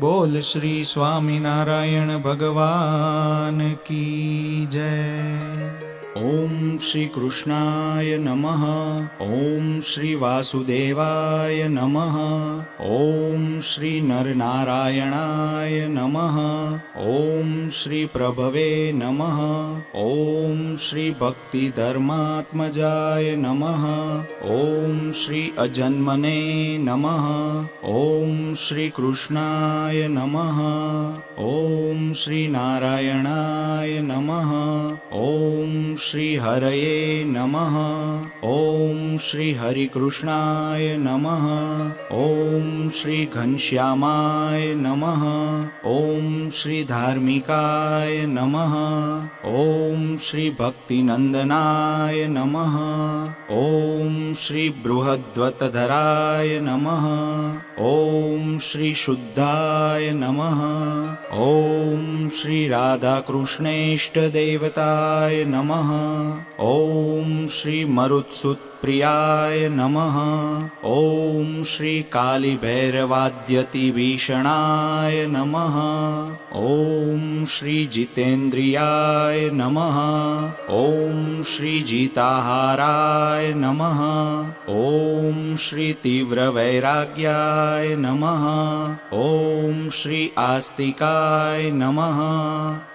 બોલ શ્રી સ્વામિનારાયણ ભગવાન કી જય. ॐ श्रीकृष्णाय नमः। ॐ श्रीवासुदेवाय नमः। ॐ श्रीनरनारायणाय नमः। ॐ श्रीप्रभवे नमः। ॐ श्रीभक्तिधर्मात्मजाय नमः। ॐ श्री अजन्मने नमः। ॐ श्रीकृष्णाय नमः। ॐ श्रीनारायणाय नमः। ॐ श्रीहरये नमः। ॐ श्रीहरिकृष्णाय नमः। ओम श्री घनश्यामाय नमः। ओम श्री धार्मिकाय नमः। ॐ श्रीभक्तिनन्दनाय नमः। ओम श्री बृहद्वतधराय नमः। ओम श्री शुद्धाय नमः। ॐ श्रीराधाकृष्णेष्टदेवताय नमः। ओम श्री श्रीमरुत्सुत् प्रियाय नमः। ॐ श्रीकालिभैरवाद्यतिभीषणाय नमः। ॐ श्रीजितेन्द्रियाय नमः। ॐ श्रीजिताहाराय नमः। ॐ श्रीतीव्रवैराग्याय नमः। ॐ श्री आस्तिकाय नमः।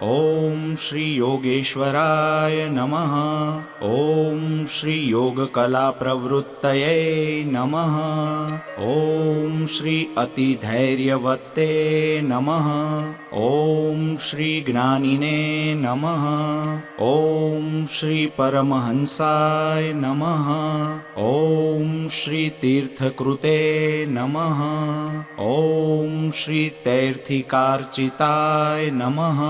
ॐ श्रीयोगेश्वराय नमः। ॐ श्रीयोगकला कलाप्रवृत्तये नम। ओं श्री अतिधैर्यवत्ते नम। ओं श्री ज्ञानिने नमः। ॐ श्री परमहंसाय नमः। ॐ श्री तीर्थकृते नम। ओं श्री तैर्थिकार्चिताय नमः।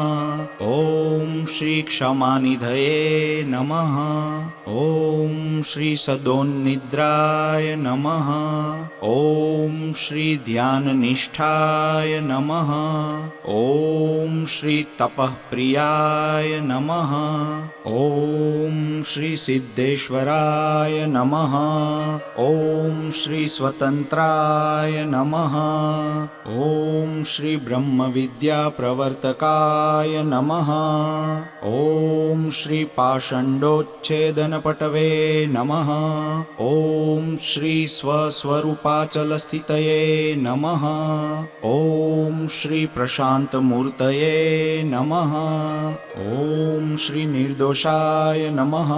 ॐ श्री क्षमानिधये नमः। ॐ श्री सदोन्निद्राय नमः। ॐ श्रीध्याननिष्ठाय नमः। ॐ श्रीतपःप्रियाय नमः। ॐ श्रीसिद्धेश्वराय नमः। ॐ श्रीस्वतन्त्राय नमः। ॐ श्रीब्रह्मविद्याप्रवर्तकाय नमः। ॐ श्रीपाषण्डोच्छेदनपटवे नमः। ॐ श्री स्वस्वरूपाचलस्थितये नमः। ॐ श्री प्रशान्तमूर्तये नमः। ॐ श्री निर्दोषाय नमः।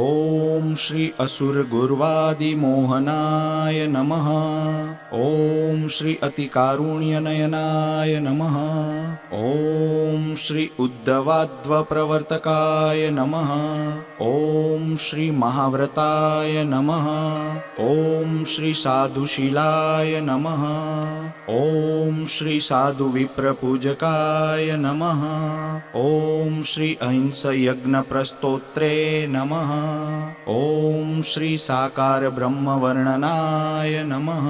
ॐ श्री असुरगुर्वादिमोहनाय नमः। ॐ श्री अतिकारुण्यनयनाय नमः। ॐ श्री उद्धवाद्वप्रवर्तकाय नमः। ॐ श्री महाव्रता साधुशिलाय नमः। ॐ श्री साधुशीलाय नमः। ॐ श्री साधु साधुविप्रपूजकाय नमः। ॐ श्री अहिंसयज्ञप्रस्तोत्रे नमः। ॐ श्री साकारब्रह्मवर्णनाय नमः।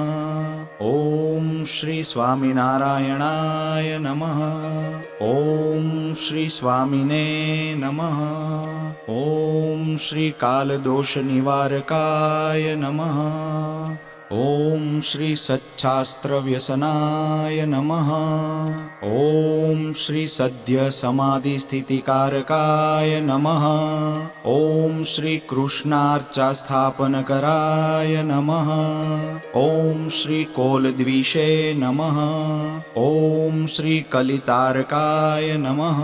ॐ श्री स्वामिनारायणाय नमः। ॐ श्री स्वामिने नमः। ॐ श्री कालदोषनिवार य नमः। ॐ श्रीसच्छास्त्रव्यसनाय नमः। ॐ श्री सद्य समाधि स्थिति कारकाय नमः। ओम श्री कृष्णार्चा स्थापन कराय नमः। ओम श्री कोल द्विषे नमः। ओम श्री कलितारकाय नमः।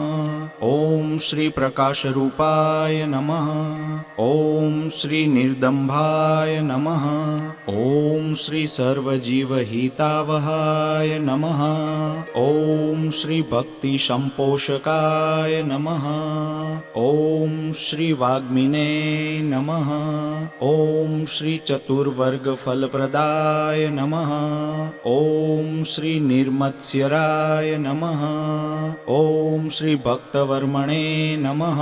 ओम श्री प्रकाश रूपाय नमः। ओम श्री निर्दंभाय नमः। ओम श्री सर्वजीव हितावहाय नमः। ओम श्री भक्त भक्तिसम्पोषकाय नमः। ॐ श्रीवाग्मिने नमः। ॐ श्रीचतुर्वर्गफलप्रदाय नमः। ॐ श्रीनिर्मत्स्यराय नमः। ॐ श्रीभक्तवर्मणे नमः।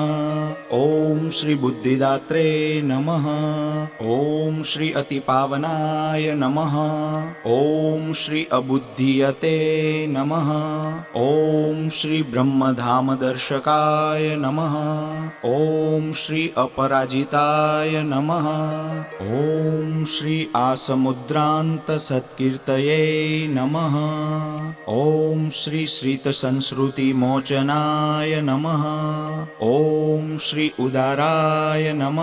श्री श्रीबुद्धिदात्रे नमः। ओं श्री अतिपावनाय नमः। ओं श्री अबुद्धियते नमः। ओं श्री ब्रह्मधाम दर्शकाय नमः। ॐ श्री अपराजिताय नम। ॐ श्री आसमुद्रान्त सत्कीर्तये नमः। ॐ श्री श्रितसंसृतिमोचनाय नमः। ॐ श्री उदाराय नम।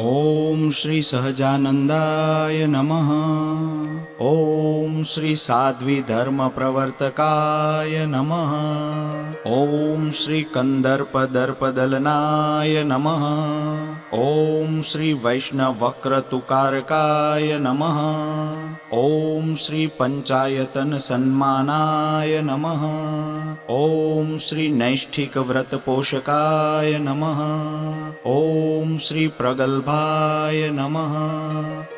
ॐ श्री सहजानन्दाय नमः। ॐ श्री साध्विधर्मप्रवर्तकाय नमः। ॐ श्री कन्दर्पदर्पदलनाय नमः। ॐ श्री वैष्णवक्रतुकारकाय नमः। ॐ श्री पञ्चायतनसन्मानाय नमः। ॐ श्री नैष्ठिकव्रतपोषकाय नमः। ॐ श्री प्रगल्भाय नमः।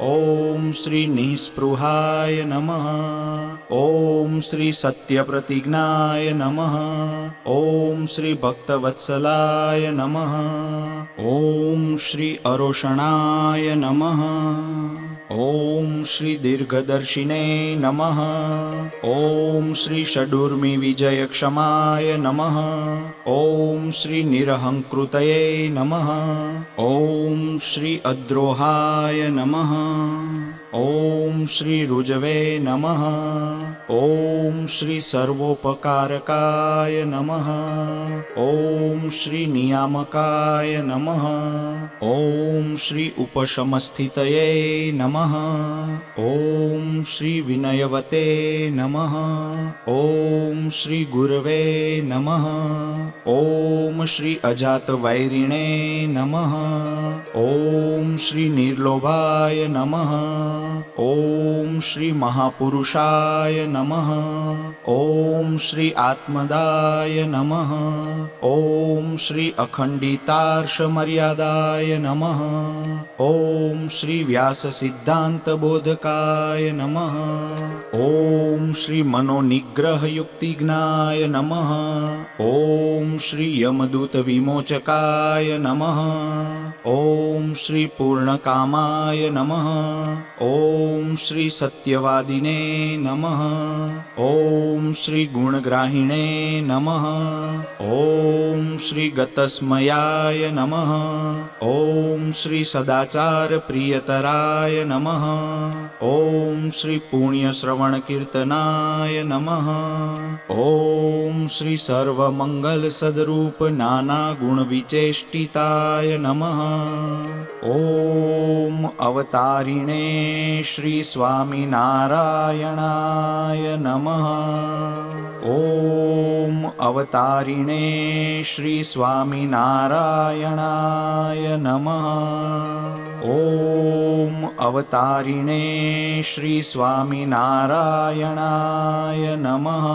ॐ श्री निःस्पृहाय नमः। ॐ श्री सत्यप्रतिज्ञाय नमः। ॐ श्री भक्तवत्सलाय नमः। ॐ श्री अरोषणाय नमः ॐ श्री दीर्घदर्शिने नमः। ॐ श्री षडूर्मिविजयक्षमाय नमः। ॐ श्री निरहङ्कृतये नमः। ॐ श्री अद्रोहाय नमः। ॐ श्री रुजवे नमः। ॐ श्री सर्वोपकारकाय नमः। ॐ श्री नियामकाय नमः। ॐ श्री उपशमस्थितये नमः। ॐ श्री विनयवते नमः। ॐ श्री गुरवे नमः। ॐ श्री अजातवैरिणे नमः। ॐ श्री निर्लोभाय नमः। ॐ श्री महापुरुषाय नमः। ॐ श्री आत्मदाय नमः। ॐ श्री अखण्डितार्षमर्यादाय नमः। ॐ श्री व्याससिद्धान्तबोधकाय नमः। ॐ श्री मनोनिग्रहयुक्तिज्ञाय नमः। ॐ श्री यमदूतविमोचकाय नमः। ॐ श्री पूर्णकामाय नमः। ॐ श्री सत्यवादिने नमः। ॐ श्री गुणग्राहिणे नमः। ॐ श्री गतस्मयाय नमः। ॐ श्री सदाचारप्रियतराय नमः। ॐ श्री पुण्यश्रवणकीर्तनाय नमः। ॐ श्री सर्वमङ्गलसद्रूप नानागुणविचेष्टिताय नमः। ॐ अवतारिणे श्री स्वामिनारायणाय नमः। ॐ अवतारिणे श्री स्वामिनारायणाय नमः। ॐ अवतारिणे श्री स्वामिनारायणाय नमः।